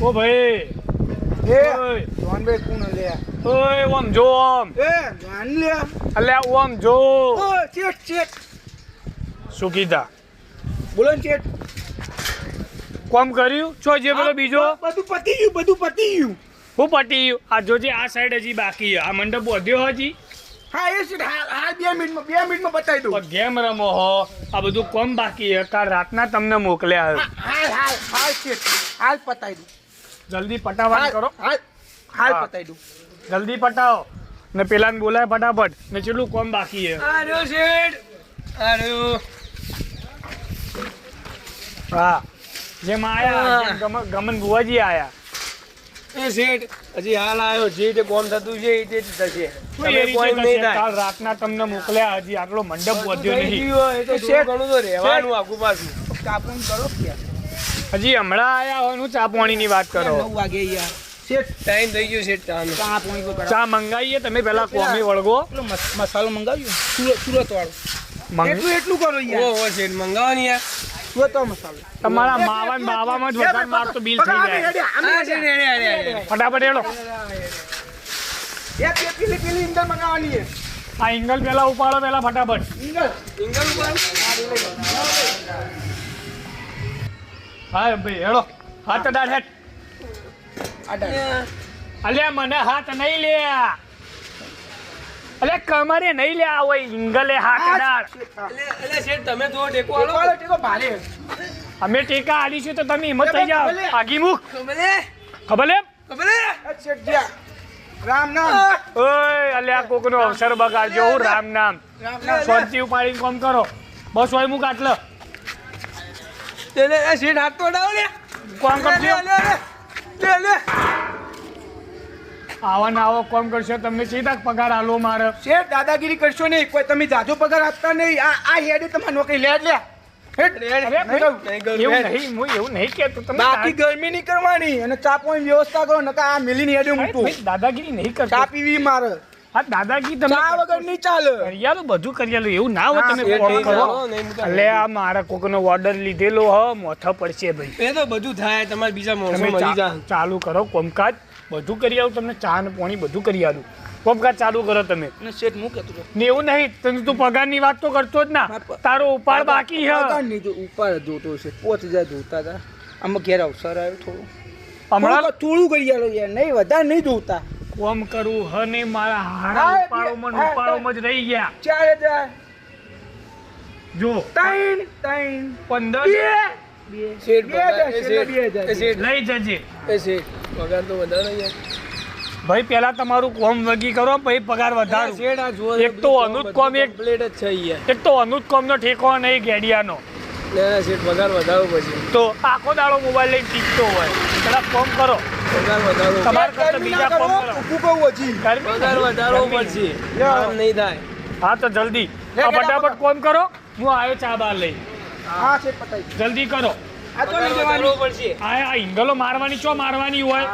ઓ ભાઈ. એ જોનભાઈ કોણ લે ઓય ઓમ જો ઓમ. એ જાન લે અલે ઓમ જો. ઓ ચેટ ચેટ. શું કીધા? બોલો ચેટ. કોમ કર્યું? છો જે પેલો બીજો? બધું પતી ગયું બધું પતી ગયું. હું પટી ગયું. આ જોજે આ સાઈડ હજી બાકી આ મંડપ વધ્યો હજી. હા એ છે હાલ હાલ બે મિનિટમાં બે મિનિટમાં બતાવી દઉં. ગેમ રમો હો આ બધું કોમ બાકી છે. કાલ રાતના તમને મોકલ્યા છે. હાલ હાલ હાલ ચેટ હાલ પતાવી દઉં. જલ્દી પટાવવા કરો. હાલ હાલ પતાવી દઉં. જલ્દી પટાવો. ને પેલાને બોલાય ફટાફટ. ને ચેટલું કોમ બાકી છે. આરો શેઠ. આરો હા. જેમ આયા ગમ- ગમન ભુવાજી આયા. એ શેઠ હજી હાલ આવ્યો જે રીતે કોમ થતું છે એ રીતે થશે. શું એ તમે રીતે કોઈ થશે? નહીં થાય. કાલ રાતના તમને મોકલ્યા હજી આટલો મંડપ બોધ્યો થઈ નથી ગયું હોય, એ તો શેઠ, ઘણું તો રહેવાનું આખું પાછું. કાપણ કરો હજી હમણાં આયા હોયનું ચા પાણીની વાત કરો. નવ વાગે યાર શેઠ ટાઈમ થઈ ગયો શેઠ ચા પોણી ચા મંગાવીએ તમે પેલા કોમી વળગો. મસાલો મંગાવ્યો? સુરત વાળો એટલું કરો યાર ઓ શેઠ મંગાવવાની યાર. તમારા માવા બાવામાં જ વધારે મારતો બિલ થઈ જાય. ફટાફટ એડો એક એક પેલી પેલી અંદર મંગાવવાની છે. આ એંગલ પેલા ઉપાડો પેલા ફટાફટ. ઇંગલ હા ભાઈ હેડો. હાથ અડાડ હેડ. અલ્યા મને હાથ નહીં લે અલ્યા કમરે નહીં લે આવો ઇંગલે હાથ અલે એટલે શેઠ તમે થોડો ટેકો આલો. ટેકો ટેકો ભારે. અમે ટેકા આલીશું તો તમે હિંમત થઈ જાઓ. આગી મુખ કમલે. કમલે. કમલે શેઠ જ્યાં. રામ નામ. ઓય અલ્યા કોકનો અવસર બગાડજો હું રામ નામ. શાંતિ ઉપાડીને કોમ કરો. બસ હોય મુક આટલો. તેલે શેઠ હાથ તો લે. કોમ કરજો. લે લે લે લે. આવા ને આવો કોમ કરશો તમને સીધા પગાર આલો મારે. શેઠ દાદાગીરી કરશો નહીં કોઈ તમે જાજો પગાર આપતા નહીં. આ આ હેડે તમારે નોકરી લે લે હેડ. હેડ. હું બાકી ગરમી નહીં કરવાની અને ચા પાણી વ્યવસ્થા કરો નકા આ મેલીને હેડે ભાઈ, મૂકું. દાદાગીરી નહીં કરતો. ચા પીવી મારે. હા દાદાગીરી તમે ચા વગર નહીં ચાલે. કરિયાલું બધું કરિયાલું એવું ના હોય તમે કરો. એટલે આ મારા કોકનો ઓર્ડર લીધેલો હ મોથા પડશે ભાઈ. એ તો બધું થાય તમારે બીજા જાય ચાલુ કરો કોમકાજ. બધું કરી આવું તમને ચા ને પાણી બધું કરી આલું પગાર ચાલુ કરો તમે. શેઠ હું ને એવું નહીં તને તું પગારની વાત તો કરતો જ ના. તારો ઉપાડ બાકી છે નહીં જોતો છે પોચ હજાર જોતા હતા. આમાં ઘેર અવસર આવ્યો થોડું. હમણાં થોડું કરી આલો યાર નહીં વધારે નહીં જોતા. કોમ કરવું હ ને મારા હારા ઉપાડોમાં ઉપાડોમાં જ રહી ગયા. ચાર હજાર. જો. ત્રણ ત્રણ. પંદર. બે. શેઠ બે હજાર, લઈ જજે. એ શેઠ. પગાર તો વધારે ભાઈ પેલા તમારું કોમ વગી કરો પછી પગાર વધારો. એક તો અનુજ કોમ એક- પ્લેટ જ છે અહીંયા. એક તો અનુજ કોમનો ઠેકો નહીં ગેડિયાનો. ના ના શેઠ પગાર વધારો પછી. તો આખો દાડો મોબાઈલ લઈને ટીકતો હોય. પેલા કોમ કરો. પગાર વધારો. તમારે કરતા બીજા કોમ કરો. પગાર વધારો પછી. કામ નહીં થાય. હા તો જલ્દી. ફટાફટ કોમ કરો. હું આવ્યો ચા બાર લઈ હા શેઠ પટાઈ જલ્દી કરો. આ તો નહીં પડશે આ આ મારવાની ચો મારવાની હોય.